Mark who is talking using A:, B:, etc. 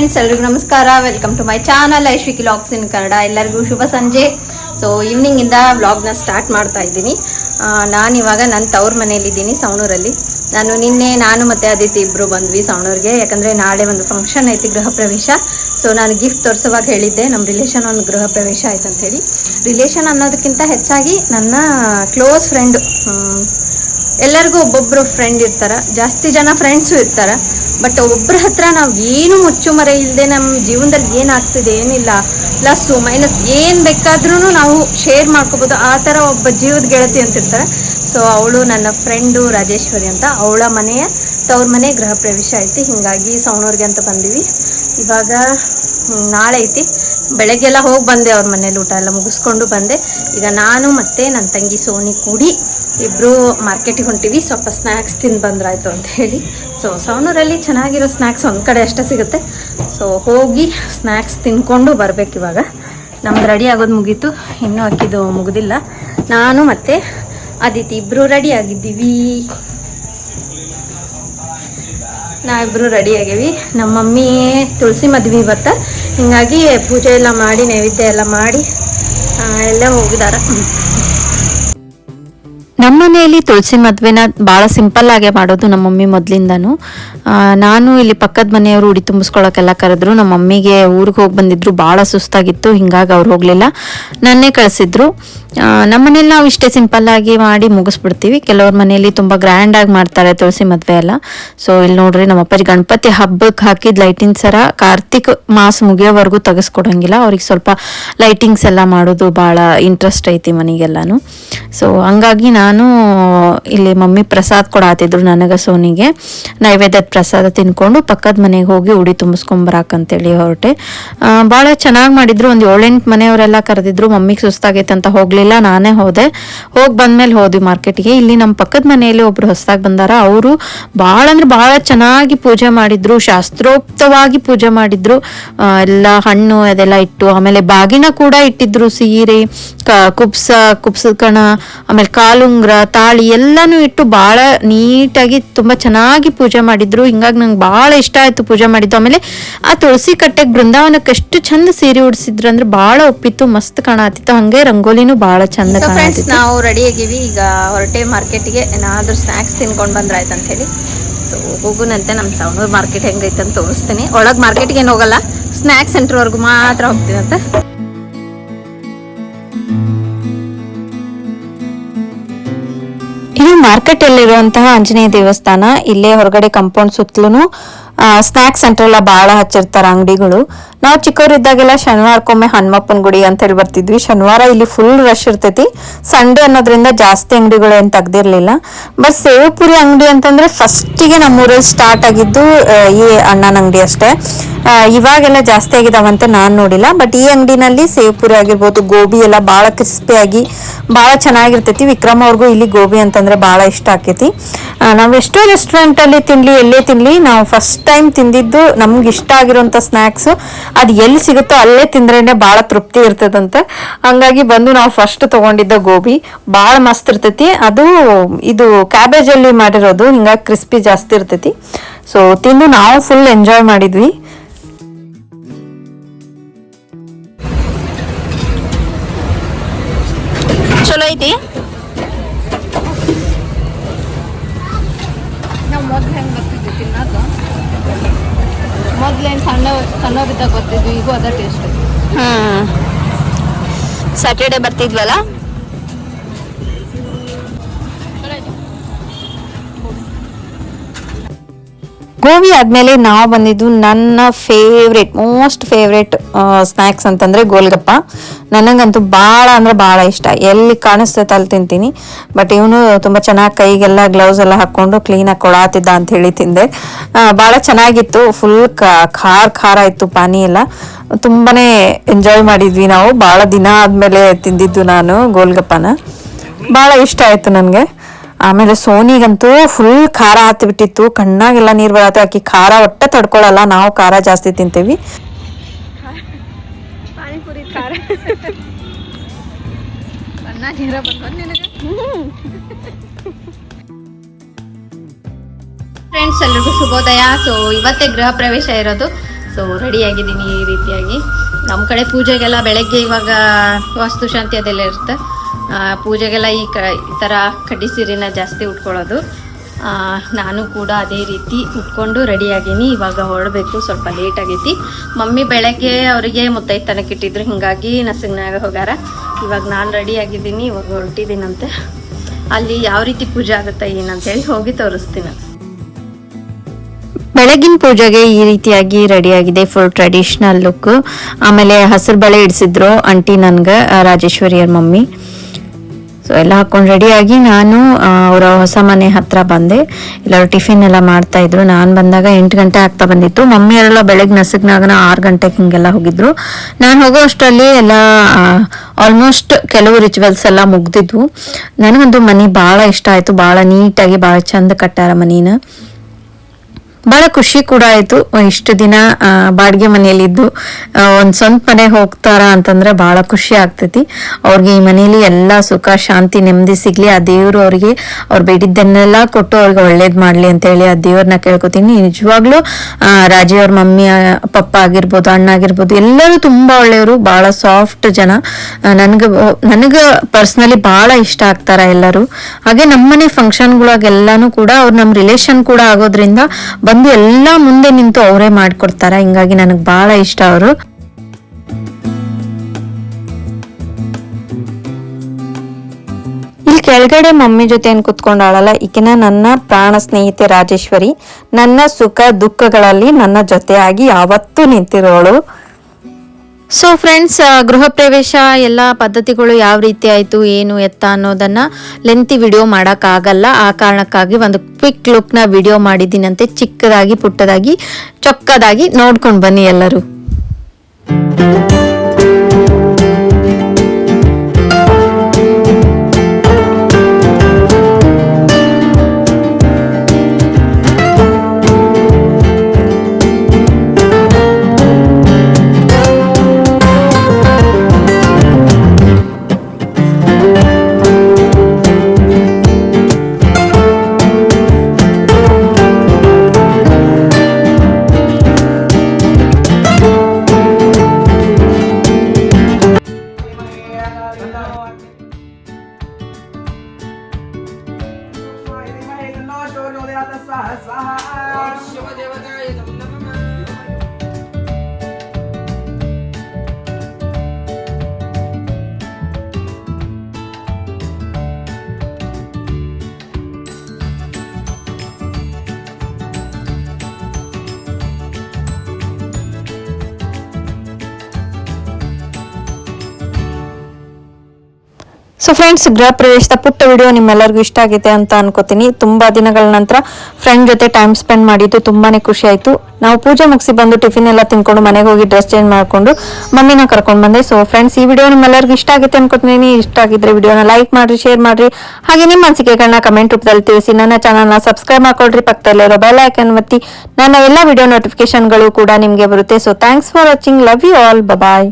A: Friends ಎಲ್ರಿಗೂ ನಮಸ್ಕಾರ. Welcome to my channel Aishwiki logs in Kannada ಎಲ್ಲರಿಗೂ ಶುಭ ಸಂಜೆ. ಸೊ ಈವ್ನಿಂಗ್ ಇಂದ ವ್ಲಾಗ್ನ ಸ್ಟಾರ್ಟ್ ಮಾಡ್ತಾ ಇದ್ದೀನಿ. ನಾನು ಇವಾಗ ನನ್ನ ತವ್ರ ಮನೆಯಲ್ಲಿದ್ದೀನಿ ಸವಣೂರಲ್ಲಿ ನಾನು ನಿನ್ನೆ, ನಾನು ಮತ್ತೆ ಅದಿತಿ ಇಬ್ಬರು ಬಂದ್ವಿ ಸವಣೂರಿಗೆ ಯಾಕಂದರೆ ನಾಳೆ ಒಂದು ಫಂಕ್ಷನ್ ಐತಿ, ಗೃಹ ಪ್ರವೇಶ. ಸೊ ನಾನು ಗಿಫ್ಟ್ ತೋರಿಸುವಾಗ ಹೇಳಿದ್ದೆ ನಮ್ಮ ರಿಲೇಷನ್ ಒಂದು ಗೃಹ ಪ್ರವೇಶ ಆಯ್ತು ಅಂಥೇಳಿ ರಿಲೇಷನ್ ಅನ್ನೋದಕ್ಕಿಂತ ಹೆಚ್ಚಾಗಿ ನನ್ನ ಕ್ಲೋಸ್ ಫ್ರೆಂಡು ಎಲ್ಲರಿಗೂ ಒಬ್ಬೊಬ್ಬರು ಫ್ರೆಂಡ್ ಇರ್ತಾರೆ. ಜಾಸ್ತಿ ಜನ ಫ್ರೆಂಡ್ಸು ಇರ್ತಾರ. ಬಟ್ ಒಬ್ಬರ ಹತ್ರ ನಾವು ಏನು ಮುಚ್ಚುಮರೆ ಇಲ್ಲದೆ ನಮ್ಮ ಜೀವನದಲ್ಲಿ ಏನಾಗ್ತಿದೆ, ಏನಿಲ್ಲ. ಪ್ಲಸ್ಸು ಮೈನಸ್ ಏನು ಬೇಕಾದ್ರೂ ನಾವು ಶೇರ್ ಮಾಡ್ಕೋಬೋದು. ಆ ಥರ ಒಬ್ಬ ಜೀವದ ಗೆಳತಿ ಅಂತ ಇರ್ತಾರೆ. ಸೊ ಅವಳು ನನ್ನ ಫ್ರೆಂಡು ರಾಜೇಶ್ವರಿ ಅಂತ. ಅವಳ ಮನೆಯ ತವ್ರ ಮನೆ ಗೃಹ ಪ್ರವೇಶ ಐತಿ. ಹಿಂಗಾಗಿ ಸವಣೂರಿಗೆ ಅಂತ ಬಂದೀವಿ. ಇವಾಗ ನಾಳೆ ಐತಿ. ಬೆಳಗ್ಗೆಲ್ಲ ಹೋಗಿ ಬಂದೆ ಅವ್ರ ಮನೇಲಿ ಊಟ ಎಲ್ಲ ಮುಗಿಸ್ಕೊಂಡು ಬಂದೆ. ಈಗ ನಾನು ಮತ್ತೆ ನನ್ನ ತಂಗಿ ಸೋನಿ ಕೂಡಿ ಇಬ್ರು ಮಾರ್ಕೆಟಿಗೆ ಹೊಂಟಿವಿ, ಸ್ವಲ್ಪ ಸ್ನ್ಯಾಕ್ಸ್ ತಿಂದು ಬಂದ್ರಾಯ್ತು ಅಂತ ಹೇಳಿ. ಸೊ ಸವಣೂರಲ್ಲಿ ಚೆನ್ನಾಗಿರೋ ಸ್ನ್ಯಾಕ್ಸ್ ಒಂದು ಕಡೆ ಅಷ್ಟೇ ಸಿಗುತ್ತೆ. ಸೊ ಹೋಗಿ ಸ್ನ್ಯಾಕ್ಸ್ ತಿನ್ಕೊಂಡು ಬರಬೇಕು ಇವಾಗ. ನಮ್ದು ರೆಡಿ ಆಗೋದು ಮುಗೀತು. ಇನ್ನೂ ಅಕ್ಕಿದು ಮುಗಿದಿಲ್ಲ. ನಾನು ಮತ್ತೆ ಅದಿತಿ ಇಬ್ರು ರೆಡಿ ಆಗಿದ್ದೀವಿ. ನಾವಿಬ್ರು ರೆಡಿ ಆಗೀವಿ. ನಮ್ಮ ಮಮ್ಮಿ ತುಳಸಿ ಮದ್ವೆ ಇವತ್ತು. ಹಿಂಗಾಗಿ ಪೂಜೆ ಎಲ್ಲ ಮಾಡಿ, ನೈವೇದ್ಯ ಎಲ್ಲ ಮಾಡಿ ಎಲ್ಲ ಹೋಗಿದಾರ.
B: ನಮ್ಮ ಮನೆಯಲ್ಲಿ ತುಳಸಿ ಮದುವೆನ ಭಾಳ ಸಿಂಪಲ್ ಆಗೇ ಮಾಡೋದು ನಮ್ಮ ಮಮ್ಮಿ ಮೊದಲಿಂದನೂ. ನಾನು ಇಲ್ಲಿ ಪಕ್ಕದ ಮನೆಯವರು ಉಡಿ ತುಂಬಿಸ್ಕೊಳಕ್ಕೆಲ್ಲ ಕರೆದ್ರು. ನಮ್ಮ ಮಮ್ಮಿಗೆ ಊರಿಗೆ ಹೋಗಿ ಬಂದಿದ್ರು ಭಾಳ ಸುಸ್ತಾಗಿತ್ತು, ಹಿಂಗಾಗಿ ಅವ್ರು ಹೋಗಲಿಲ್ಲ. ನನ್ನೇ ಕಳಿಸಿದ್ರು. ನಮ್ಮ ನಾವು ಇಷ್ಟೇ ಸಿಂಪಲ್ ಆಗಿ ಮಾಡಿ ಮುಗಿಸ್ಬಿಡ್ತೀವಿ. ಕೆಲವ್ರ ಮನೆಯಲ್ಲಿ ತುಂಬ ಗ್ರ್ಯಾಂಡ್ ಆಗಿ ಮಾಡ್ತಾರೆ ತುಳಸಿ ಮದುವೆ ಎಲ್ಲ. ಸೊ ಇಲ್ಲಿ ನೋಡ್ರಿ ನಮ್ಮ ಅಪ್ಪಾಜಿ ಗಣಪತಿ ಹಬ್ಬಕ್ಕೆ ಹಾಕಿದ ಲೈಟಿಂಗ್ ಸರ ಕಾರ್ತಿಕ್ ಮಾಸ ಮುಗಿಯೋವರೆಗೂ ತೆಗೆಸ್ಕೊಡಂಗಿಲ್ಲ. ಅವ್ರಿಗೆ ಸ್ವಲ್ಪ ಲೈಟಿಂಗ್ಸ್ ಎಲ್ಲ ಮಾಡೋದು ಭಾಳ ಇಂಟ್ರೆಸ್ಟ್ ಐತಿ ಮನೆಗೆಲ್ಲಾನು. ಸೊ ಹಂಗಾಗಿ ನಾನು ಇಲ್ಲಿ ಮಮ್ಮಿ ಪ್ರಸಾದ ಕೊಡಾತಿದ್ರು ನನಗೆ ಸೋನಿಗೆ. ನೈವೇದ್ಯದ ಪ್ರಸಾದ ತಿನ್ಕೊಂಡು ಪಕ್ಕದ ಮನೆಗೆ ಹೋಗಿ ಉಡಿ ತುಂಬಿಸ್ಕೊಂಬರಾಕಂತೇಳಿ ಹೊರಟೆ. ಭಾಳ ಚೆನ್ನಾಗಿ ಮಾಡಿದ್ರು. ಒಂದು ಏಳೆಂಟು ಮನೆಯವರೆಲ್ಲ ಕರೆದಿದ್ರು. ಮಮ್ಮಿಗೆ ಸುಸ್ತಾಗೈತೆ ಅಂತ ಹೋಗಲಿಲ್ಲ. ನಾನೇ ಹೋದೆ. ಹೋಗಿ ಬಂದ್ಮೇಲೆ ಹೋದ್ವಿ ಮಾರ್ಕೆಟ್ಗೆ. ಇಲ್ಲಿ ನಮ್ಮ ಪಕ್ಕದ ಮನೆಯಲ್ಲಿ ಒಬ್ರು ಹೊಸದಾಗಿ ಬಂದಾರ. ಅವರು ಭಾಳ ಅಂದ್ರೆ ಭಾಳ ಚೆನ್ನಾಗಿ ಪೂಜೆ ಮಾಡಿದ್ರು. ಶಾಸ್ತ್ರೋಕ್ತವಾಗಿ ಪೂಜೆ ಮಾಡಿದ್ರು. ಎಲ್ಲ ಹಣ್ಣು ಅದೆಲ್ಲ ಇಟ್ಟು, ಆಮೇಲೆ ಬಾಗಿನ ಕೂಡ ಇಟ್ಟಿದ್ರು ಸೀರೆ ಕುಪ್ಸ ಕುಬ್ಸ ಕುಬ್ಸದ ಕಣ, ಆಮೇಲೆ ಕಾಲುಂಗ್ರ ತಾಳಿ ಎಲ್ಲಾನು ಇಟ್ಟು ಭಾಳ ನೀಟಾಗಿ ತುಂಬಾ ಚೆನ್ನಾಗಿ ಪೂಜೆ ಮಾಡಿದ್ರು. ಹಿಂಗಾಗಿ ನಂಗೆ ಭಾಳ ಇಷ್ಟ ಆಯ್ತು ಪೂಜೆ ಮಾಡಿದ್ದು. ಆಮೇಲೆ ಆ ತುಳಸಿ ಕಟ್ಟೆಗೆ ಬೃಂದಾವನಕ್ಕೆ ಎಷ್ಟು ಚಂದ ಸೀರೆ ಉಡಿಸಿದ್ರು ಅಂದ್ರೆ ಭಾಳ ಒಪ್ಪಿತ್ತು ಮಸ್ತ್ ಕಾಣತಿತ್ತು. ಹಂಗೆ ರಂಗೋಲಿನೂ ಭಾಳ ಚಂದ
A: ಫ್ರೆಂಡ್ಸ್
B: ಕಾಣತಿತ್ತು.
A: ನಾವು ರೆಡಿ ಆಗಿವಿ. ಈಗ ಹೊರಟೆ ಮಾರ್ಕೆಟ್ಗೆ ಏನಾದರೂ ಸ್ನ್ಯಾಕ್ಸ್ ತಿನ್ಕೊಂಡು ಬಂದ್ರಾಯ್ತು ಅಂತ ಹೇಳಿ. ಸೊ ಹೋಗುನಂತೆ ನಮ್ಮ ಸವಣೂರು ಮಾರ್ಕೆಟ್ ಹೆಂಗೈತೆ ಅಂತ ತೋರಿಸ್ತೀನಿ. ಒಳಗೆ ಮಾರ್ಕೆಟ್ಗೆ ಏನು ಹೋಗಲ್ಲ. ಸ್ನ್ಯಾಕ್ಸ್ ಸೆಂಟ್ರ್ವರೆಗೂ ಮಾತ್ರ ಹೋಗ್ತೀವಂತೆ
B: ಮಾರ್ಕೆಟ್ ಅಲ್ಲಿರುವಂತಹ ಆಂಜನೇಯ ದೇವಸ್ಥಾನ ಇಲ್ಲೇ ಹೊರಗಡೆ ಕಾಂಪೌಂಡ್ ಸುತ್ತಲೂ ಸ್ನಾಕ್ಸ್ ಸೆಂಟರ್ ಎಲ್ಲ ಬಹಳ ಹಚ್ಚಿರ್ತಾರ ಅಂಗಡಿಗಳು. ನಾವು ಚಿಕ್ಕವರಿದ್ದಾಗೆಲ್ಲ ಶನಿವಾರಕ್ಕೊಮ್ಮೆ ಹನುಮಪ್ಪನ ಗುಡಿ ಅಂತ ಹೇಳಿ ಬರ್ತಿದ್ವಿ. ಶನಿವಾರ ಇಲ್ಲಿ ಫುಲ್ ರಶ್ ಇರ್ತೈತಿ. ಸಂಡೇ ಅನ್ನೋದ್ರಿಂದ ಜಾಸ್ತಿ ಅಂಗಡಿಗಳು ಏನು ತೆಗ್ದಿರ್ಲಿಲ್ಲ. ಬಟ್ ಸೇವಪುರಿ ಅಂಗಡಿ ಅಂತಂದ್ರೆ ಫಸ್ಟಿಗೆ ನಮ್ಮೂರಲ್ಲಿ ಸ್ಟಾರ್ಟ್ ಆಗಿದ್ದು ಈ ಅಣ್ಣನ ಅಂಗಡಿ ಅಷ್ಟೇ. ಇವಾಗೆಲ್ಲ ಜಾಸ್ತಿ ಆಗಿದಾವಂತ ನಾನು ನೋಡಿಲ್ಲ. ಬಟ್ ಈ ಅಂಗಡಿನಲ್ಲಿ ಸೇವಪುರಿ ಆಗಿರ್ಬೋದು, ಗೋಬಿ ಎಲ್ಲ ಭಾಳ ಕ್ರಿಸ್ಪಿಯಾಗಿ ಭಾಳ ಚೆನ್ನಾಗಿರ್ತೈತಿ. ವಿಕ್ರಮ್ ಅವ್ರಿಗೂ ಇಲ್ಲಿ ಗೋಬಿ ಅಂತಂದ್ರೆ ಭಾಳ ಇಷ್ಟ ಆಕೈತಿ. ನಾವು ಎಷ್ಟೋ ರೆಸ್ಟೋರೆಂಟ್ ಅಲ್ಲಿ ತಿನ್ಲಿ, ಎಲ್ಲೇ ತಿನ್ಲಿ, ನಾವು ಫಸ್ಟ್ ಟೈಮ್ ತಿಂದಿದ್ದು ನಮ್ಗೆ ಇಷ್ಟ ಆಗಿರುವಂತ ಸ್ನ್ಯಾಕ್ಸ್ ಅದು ಎಲ್ಲಿ ಸಿಗುತ್ತೋ ಅಲ್ಲೇ ತಿಂದ್ರೇನೆ ಭಾಳ ತೃಪ್ತಿ ಇರ್ತದಂತೆ. ಹಂಗಾಗಿ ಬಂದು ನಾವು ಫಸ್ಟ್ ತಗೊಂಡಿದ್ದ ಗೋಬಿ ಭಾಳ ಮಸ್ತ್ ಇರ್ತೈತಿ. ಅದು ಇದು ಕ್ಯಾಬೇಜ್ ಅಲ್ಲಿ ಮಾಡಿರೋದು ಹಿಂಗಾಗಿ ಕ್ರಿಸ್ಪಿ ಜಾಸ್ತಿ ಇರ್ತೈತಿ. ಸೊ ತಿಂದು ನಾವು ಫುಲ್ ಎಂಜಾಯ್ ಮಾಡಿದ್ವಿ. ಚಲೋ ಐತಿ?
A: ನಾವು ಮೊದ್ಲು ಹೆಂಗೆ ಬರ್ತಿದ್ವಿ ತಿನ್ನೋದು? ಮೊದ್ಲೇನು ಸಣ್ಣ ಸಣ್ಣವರಿದ್ದಾಗ ಬರ್ತಿದ್ವಿ ಈಗೂ ಅದ ಟೇಸ್ಟ್
B: ಹ್ಮ್. ಸ್ಯಾಟರ್ಡೆ ಬರ್ತಿದ್ವಲ್ಲ? ಗೋಬಿ ಆದ್ಮೇಲೆ ನಾವು ಬಂದಿದ್ದು ನನ್ನ ಫೇವ್ರೆಟ್ ಮೋಸ್ಟ್ ಫೇವ್ರೆಟ್ ಸ್ನ್ಯಾಕ್ಸ್ ಅಂತಂದ್ರೆ ಗೋಲ್ಗಪ್ಪ. ನನಗಂತೂ ಭಾಳ ಅಂದ್ರೆ ಭಾಳ ಇಷ್ಟ. ಎಲ್ಲಿ ಕಾಣಿಸ್ತೈತೆ ಅಲ್ಲಿ ತಿಂತೀನಿ. ಬಟ್ ಇವನು ತುಂಬಾ ಚೆನ್ನಾಗಿ ಕೈಗೆಲ್ಲ ಗ್ಲೌಸ್ ಎಲ್ಲ ಹಾಕೊಂಡು ಕ್ಲೀನಾಗಿ ಕೊಡಾತಿದ್ದ ಅಂತ ಹೇಳಿ ತಿಂದೆ. ಭಾಳ ಚೆನ್ನಾಗಿತ್ತು. ಫುಲ್ ಖಾರ ಖಾರ ಇತ್ತು ಪಾನಿ ಎಲ್ಲ ತುಂಬಾನೇ ಎಂಜಾಯ್ ಮಾಡಿದ್ವಿ ನಾವು. ಭಾಳ ದಿನ ಆದ್ಮೇಲೆ ತಿಂದಿದ್ದು ನಾನು ಗೋಲ್ಗಪ್ಪನ. ಭಾಳ ಇಷ್ಟ ಆಯ್ತು ನನಗೆ. ಆಮೇಲೆ ಸೋನಿಗಂತೂ ಫುಲ್ ಖಾರ ಹತ್ತಿಬಿಟ್ಟಿತ್ತು ಕಣ್ಣಾಗೆಲ್ಲ ನೀರು ಬರತ್ತೆ. ಆಕಿ ಖಾರ ಒಟ್ಟೆ ತಡ್ಕೊಳಲ್ಲ. ನಾವು ಖಾರ ಜಾಸ್ತಿ ತಿಂತೀವಿ.
A: ಫ್ರೆಂಡ್ಸ್ ಎಲ್ರಿಗೂ ಶುಭೋದಯ. ಸೊ ಇವತ್ತೇ ಗೃಹ ಪ್ರವೇಶ ಇರೋದು. ಸೊ ರೆಡಿಯಾಗಿದ್ದೀನಿ ಈ ರೀತಿಯಾಗಿ. ನಮ್ಮ ಕಡೆ ಪೂಜೆಗೆಲ್ಲ ಬೆಳಗ್ಗೆ ಇವಾಗ ವಾಸ್ತುಶಾಂತಿ ಅದೆಲ್ಲ ಇರುತ್ತೆ. ಪೂಜೆಗೆಲ್ಲ ಈ ಕ, ಈ ಥರ ಕಡ್ಡಿ ಸೀರೆನ ಜಾಸ್ತಿ ಉಟ್ಕೊಳ್ಳೋದು. ನಾನು ಕೂಡ ಅದೇ ರೀತಿ ಉಟ್ಕೊಂಡು ರೆಡಿಯಾಗೀನಿ. ಇವಾಗ ಹೊರಡಬೇಕು, ಸ್ವಲ್ಪ ಲೇಟ್ ಆಗೈತಿ. ಮಮ್ಮಿ ಬೆಳಗ್ಗೆ ಅವರಿಗೆ ಮುತ್ತೈತನಕ್ಕೆ ಇಟ್ಟಿದ್ರು ಹಿಂಗಾಗಿ ನಸಗ್ನಾಗ ಹೋಗಾರ ಇವಾಗ ನಾನು ರೆಡಿ ಆಗಿದ್ದೀನಿ, ಇವಾಗ ಹೊರಟಿದ್ದೀನಂತೆ. ಅಲ್ಲಿ ಯಾವ ರೀತಿ ಪೂಜೆ ಆಗುತ್ತೆ ಏನಂತೇಳಿ ಹೋಗಿ ತೋರಿಸ್ತೀನಿ.
B: ಬೆಳಗಿನ ಪೂಜೆಗೆ ಈ ರೀತಿಯಾಗಿ ರೆಡಿ ಆಗಿದೆ ಫುಲ್ ಟ್ರೆಡಿಷನಲ್ ಲುಕ್ ಆಮೇಲೆ ಹಸಿರು ಬಳೆ ಇಡಿಸಿದ್ರು, ಆಂಟಿ ನನ್ಗೆ ರಾಜೇಶ್ವರಿಯರ್ ಮಮ್ಮಿ. ಸೊ ಎಲ್ಲ ಹಾಕೊಂಡು ರೆಡಿಯಾಗಿ ನಾನು ಅವರ ಹೊಸ ಮನೆ ಹತ್ರ ಬಂದೆ. ಎಲ್ಲರೂ ಟಿಫಿನ್ ಎಲ್ಲ ಮಾಡ್ತಾ ಇದ್ರು. ನಾನು ಬಂದಾಗ ಎಂಟು ಗಂಟೆ ಆಗ್ತಾ ಬಂದಿತ್ತು. ಮಮ್ಮಿಯವರೆಲ್ಲ ಬೆಳಗ್ಗೆ ನಸಗ್ನಾಗನ ಆರು ಗಂಟೆಗೆ ಹಿಂಗೆಲ್ಲ ಹೋಗಿದ್ರು. ನಾನು ಹೋಗೋ ಅಷ್ಟರಲ್ಲಿ ಎಲ್ಲ ಆಲ್ಮೋಸ್ಟ್ ಕೆಲವು ರಿಚುವಲ್ಸ್ ಎಲ್ಲ ಮುಗ್ದಿದ್ವು. ನನಗಂತೂ ಮನೆ ಭಾಳ ಇಷ್ಟ ಆಯಿತು. ಭಾಳ ನೀಟಾಗಿ ಭಾಳ ಚಂದ ಕಟ್ಟಾರ ಮನೀನ. ಬಹಳ ಖುಷಿ ಕೂಡ ಆಯ್ತು. ಇಷ್ಟು ದಿನ ಬಾಡಿಗೆ ಮನೆಯಲ್ಲಿ ಇದ್ದು ಒಂದ್ ಸ್ವಂತ ಮನೆ ಹೋಗ್ತಾರ ಅಂತಂದ್ರೆ ಬಹಳ ಖುಷಿ ಆಗ್ತೈತಿ. ಅವ್ರಿಗೆ ಈ ಮನೆಯಲ್ಲಿ ಎಲ್ಲ ಸುಖ, ಶಾಂತಿ, ನೆಮ್ಮದಿ ಸಿಗ್ಲಿ. ಆ ದೇವ್ರು ಅವ್ರಿಗೆ ಅವ್ರು ಬೇಡಿದ್ದನ್ನೆಲ್ಲ ಕೊಟ್ಟು ಅವ್ರಿಗೆ ಒಳ್ಳೇದ್ ಮಾಡ್ಲಿ ಅಂತ ಹೇಳಿ ಆ ದೇವ್ರನ್ನ ಕೇಳ್ಕೊತೀನಿ. ನಿಜವಾಗ್ಲೂ ರಾಜಿ ಅವ್ರ ಮಮ್ಮಿ ಪಪ್ಪ ಆಗಿರ್ಬೋದು, ಅಣ್ಣ ಆಗಿರ್ಬೋದು, ಎಲ್ಲರೂ ತುಂಬಾ ಒಳ್ಳೆಯವರು, ಬಹಳ ಸಾಫ್ಟ್ ಜನ. ನನಗೆ ನನಗೆ ಪರ್ಸ್ನಲಿ ಬಹಳ ಇಷ್ಟ ಆಗ್ತಾರ ಎಲ್ಲರೂ. ಹಾಗೆ ನಮ್ಮನೆ ಫಂಕ್ಷನ್ಗಳಾಗೆಲ್ಲಾನು ಕೂಡ ಅವ್ರು ನಮ್ಮ ರಿಲೇಷನ್ ಕೂಡ ಆಗೋದ್ರಿಂದ ಬಂದು ಎಲ್ಲ ಮುಂದೆ ನಿಂತು ಅವರೇ ಮಾಡ್ಕೊಡ್ತಾರ. ಹಿಂಗಾಗಿ ನನಗೆ ಬಹಳ ಇಷ್ಟ ಅವರು. ಇಲ್ಲಿ ಕೆಳಗಡೆ ಮಮ್ಮಿ ಜೊತೆ ಏನ್ ಕುತ್ಕೊಂಡಾಳಲ್ಲ, ಈಕಿನ ನನ್ನ ಪ್ರಾಣ ಸ್ನೇಹಿತೆ ರಾಜೇಶ್ವರಿ, ನನ್ನ ಸುಖ ದುಃಖಗಳಲ್ಲಿ ನನ್ನ ಜೊತೆಯಾಗಿ ಯಾವತ್ತೂ ನಿಂತಿರೋಳು. ಸೊ ಫ್ರೆಂಡ್ಸ್ ಗೃಹ ಪ್ರವೇಶ ಎಲ್ಲ ಪದ್ಧತಿಗಳು ಯಾವ ರೀತಿ ಆಯಿತು, ಏನು ಎತ್ತ ಅನ್ನೋದನ್ನ ಲೆಂತಿ ವಿಡಿಯೋ ಮಾಡೋಕ್ಕಾಗಲ್ಲ ಆ ಕಾರಣಕ್ಕಾಗಿ ಒಂದು ಕ್ವಿಕ್ ಲುಕ್ನ ವಿಡಿಯೋ ಮಾಡಿದ್ದೀನಂತೆ. ಚಿಕ್ಕದಾಗಿ, ಪುಟ್ಟದಾಗಿ, ಚೊಕ್ಕದಾಗಿ ನೋಡ್ಕೊಂಡು ಬನ್ನಿ ಎಲ್ಲರೂ. ಸೊ ಫ್ರೆಂಡ್ಸ್ ಗೃಹ ಪ್ರವೇಶದ ಪುಟ್ಟ ವಿಡಿಯೋ ನಿಮ್ಮೆಲ್ಲರಿಗೂ ಇಷ್ಟ ಆಗಿದೆ ಅಂತ ಅನ್ಕೋತೀನಿ. ತುಂಬಾ ದಿನಗಳ ನಂತರ ಫ್ರೆಂಡ್ ಜೊತೆ ಟೈಮ್ ಸ್ಪೆಂಡ್ ಮಾಡಿದ್ದು ತುಂಬಾನೇ ಖುಷಿ ಆಯ್ತು. ನಾವು ಪೂಜೆ ಮುಗಿಸಿ ಬಂದು ಟಿಫಿನ್ ಎಲ್ಲ ತಿನ್ಕೊಂಡು ಮನೆಗೆ ಹೋಗಿ ಡ್ರೆಸ್ ಚೇಂಜ್ ಮಾಡ್ಕೊಂಡು ಮಮ್ಮಿನ ಕರ್ಕೊಂಡು ಬಂದೆ. ಸೊ ಫ್ರೆಂಡ್ಸ್ ಈ ವಿಡಿಯೋ ನಿಮ್ಮೆಲ್ಲರಿಗೂ ಇಷ್ಟ ಆಗುತ್ತೆ ಅನ್ಕೋತೀನಿ. ಇಷ್ಟ ಆಗಿದ್ರೆ ವಿಡಿಯೋನ ಲೈಕ್ ಮಾಡ್ರಿ ಶೇರ್ ಮಾಡ್ರಿ. ಹಾಗೆ ನಿಮ್ಮ ಅನಿಸಿಕೆಗಳನ್ನ ಕಮೆಂಟ್ ರೂಪದಲ್ಲಿ ತಿಳಿಸಿ. ನನ್ನ ಚಾನಲ್ನ ಸಬ್ಸ್ಕ್ರೈಬ್ ಮಾಡ್ಕೊಳ್ರಿ. ಪಕ್ಕದಲ್ಲಿರೋ ಬೆಲ್ ಐಕನ್ ಒತ್ತಿ. ನನ್ನ ಎಲ್ಲ ವಿಡಿಯೋ ನೋಟಿಫಿಕೇಶನ್ಗಳು ಕೂಡ ನಿಮಗೆ ಬರುತ್ತೆ. So thanks for watching love you all bye